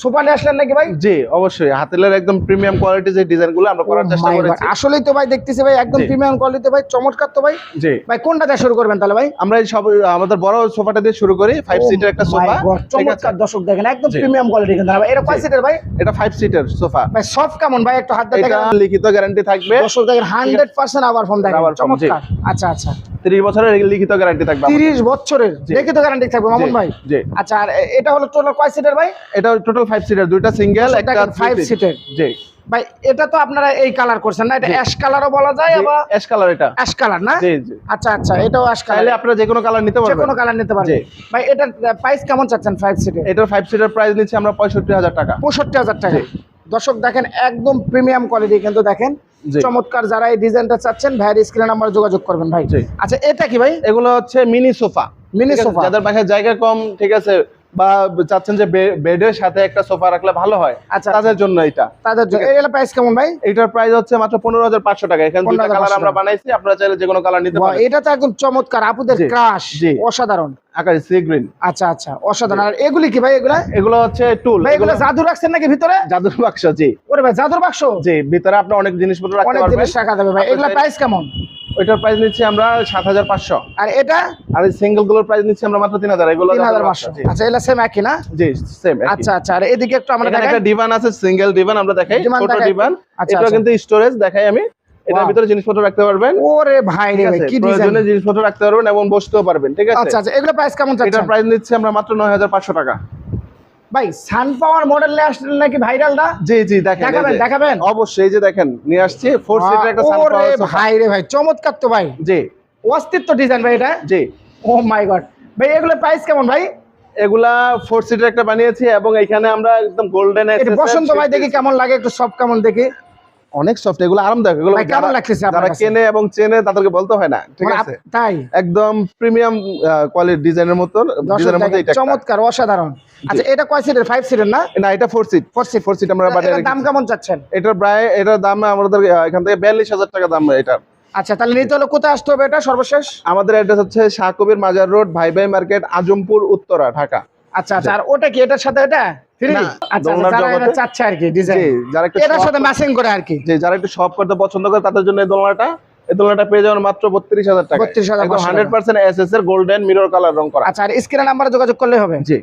Sofa নিয়ে আসলেন নাকি ভাই? জি অবশ্যই। হাতেলের একদম প্রিমিয়াম কোয়ালিটি যে আমরা করার Oh চেষ্টা করেছি। আসলেই তো ভাই দেখতেছি ভাই একদম প্রিমিয়াম কোয়ালিটি ভাই চমৎকার তো ভাই। জি। ভাই কোনটা দিয়ে শুরু করবেন তাহলে ভাই? আমরা সব আমাদের বড় সোফাটা দিয়ে শুরু করি ফাইভ Oh সিটের একটা সোফা চমৎকার। দর্শক দেখেন একদম প্রিমিয়াম কোয়ালিটি কিন্তু। ভাই এটা কয় সিটের ভাই? এটা ফাইভ সিটের সোফা। ভাই সব কেমন ভাই? একটু হাত দিয়ে দেখেন। লিখিত গ্যারান্টি থাকবে। দর্শক দেখেন আবার দেখেন। চমৎকার। আচ্ছা আচ্ছা। তিরিশ বছরের লিখিত গ্যারান্টি থাকবে আমাদের। তিরিশ বছরের জি। দেখে তো গ্যারান্টি থাকবে মামুন ভাই? জি। আচ্ছা আর এটা হলো টোটাল কয় সিটের ভাই? এটা টোটাল ফাইভ সিটার দুইটা সিঙ্গেল একটা দেখেন, five seater। জি। ভাই এটা তো আপনারা এই কালার করছেন না এটা অ্যাশ কালারও বলা যায় আবার অ্যাশ কালার এটা। অ্যাশ কালার না? জি জি। আচ্ছা আচ্ছা এটাও অ্যাশ কালার আপনারা যে কোনো কালার নিতে যে কোনো কালার নিতে পারবেন। ভাই এটার প্রাইস কেমন চাচ্ছেন ফাইভ সিটের এটার ফাইভ সিটার প্রাইস নিচ্ছি আমরা পঁয়ষট্টি হাজার টাকা। পঁয়ষট্টি হাজার টাকা। দর্শক দেখেন একদম প্রিমিয়াম কোয়ালিটি কিন্তু দেখেন। চমৎকার যারা এই ডিজাইনটা চাচ্ছেন ভাইয়ের স্ক্রিনে নাম্বার যোগাযোগ করবেন ভাই। আচ্ছা এটা কি ভাই? এগুলো হচ্ছে মিনি সোফা। Mini sofa. যাদের বাসায় জায়গা কম ঠিক আছে বা চাচ্ছেন যে বেডের সাথে একটা সোফা রাখলে ভালো হয়। আচ্ছা তাদের জন্য এটা তাদের জন্য। এর প্রাইস কেমন ভাই? এটার প্রাইস হচ্ছে মাত্র পনেরো হাজার পাঁচশো টাকা। এখানে দুটা 15,500 কালার আমরা বানাইছি আপনারা চাইলে যে কোনো কালার নিতে পারেন। এটা তো একদম চমৎকার। আপুদের। ক্রাশ অসাধারণ। আকাশ সি গ্রিন আচ্ছা আচ্ছা অসাধারণ। আর এগুলি কি ভাই এগুলা? এগুলো হচ্ছে টুল ভাই এগুলো জাদু রাখছেন নাকি ভিতরে? জাদুর বাক্স জি। ওরে ভাই জাদুর বাক্স? জি ভিতরে আপনি অনেক জিনিসপত্র রাখতে অনেক জিনিস রাখা যাবে ভাই। এগুলা প্রাইস কেমন? ওইটার প্রাইস নিচ্ছি আমরা সাত হাজার পাঁচশো। আর এটা? আর এই সিঙ্গেলগুলোর প্রাইস নিচ্ছি আমরা মাত্র তিন হাজার এগুলো তিন হাজার পাঁচশো। আচ্ছা এগুলা সেম একই না? জি সেম আচ্ছা আচ্ছা আর এদিকে একটু আমরা দেখাই। একটা ডিভান আছে সিঙ্গেল ডিভান আমরা দেখাই ছোট ডিভান আচ্ছা, এটা আচ্ছা। কিন্তু স্টোরেজ দেখাই আমি। এটার ভিতরে জিনিসপত্র রাখতে পারবেন। ওরে ভাই রে কি ডিজাইন জিনিসপত্র রাখতে পারবেন এবং বসতেও পারবেন ঠিক আছে? আচ্ছা আচ্ছা এগুলো প্রাইস কেমন এটার চাচ্ছেন? প্রাইস নিচ্ছি আমরা মাত্র নয় হাজার পাঁচশো টাকা। ভাই সানফ্লাওয়ার মডেল নিয়ে আসলেন নাকি ভাইরালটা? জি জি দেখেন দেখাবেন দেখাবেন। অবশ্যই এই যে দেখেন নিয়ে আসছে ফোর সিটার একটা সান পাওয়ার। ভাই রে ভাই চমৎকার তো ভাই। জি। অস্তিত্ব ডিজাইন ভাই এটা। জি। ও মাই গড ভাই এগুলো প্রাইস কেমন ভাই? এগুলা ফোর সিটার একটা বানিয়েছি এবং এখানে আমরা একদম গোল্ডেন বসন্ত ভাই দেখি কেমন লাগে একটু সব কেমন দেখি। অনেক সফট এগুলো আরামদায়ক এগুলো কেমন যারা- লাগতেছে যারা কেনে এবং চেনে তাদেরকে বলতে হয় না ঠিক মানে আছে? তাই? একদম প্রিমিয়াম কোয়ালিটি ডিজাইনের মতো ডিজাইনের মতো এটা চমৎকার অসাধারণ। আচ্ছা এটা কয় সিটের ফাইভ সিটের না? না এটা four seat four seat four seat আমরা এটার দাম কেমন চাচ্ছেন? এটার প্রায় এটার দাম আমাদের এখান থেকে বিয়াল্লিশ হাজার টাকা দাম এটা আচ্ছা তাহলে নিতে হলে কোথায় আসতে হবে এটা সর্বশেষ? আমাদের অ্যাড্রেস হচ্ছে শাহকবির মাজার রোড ভাই ভাই মার্কেট আজমপুর উত্তরা ঢাকা। আচ্ছা আচ্ছা আর ওটা কি? এটার সাথে এটা? আচ্ছা আচ্ছা, যারা একটু সাথে করতে- করে আর কি। জি যারা একটু শপ করতে পছন্দ করে তাদের জন্য এই দোলনাটা এই দোলনাটা পেয়ে যাবেন মাত্র বত্রিশ হাজার টাকা। 32,500 হান্ড্রেড পার্সেন্ট এস এস এর গোল্ডেন মিরর কালার রং করা। আচ্ছা আর স্ক্রিনে নাম্বারে যোগাযোগ করলে হবে। জি।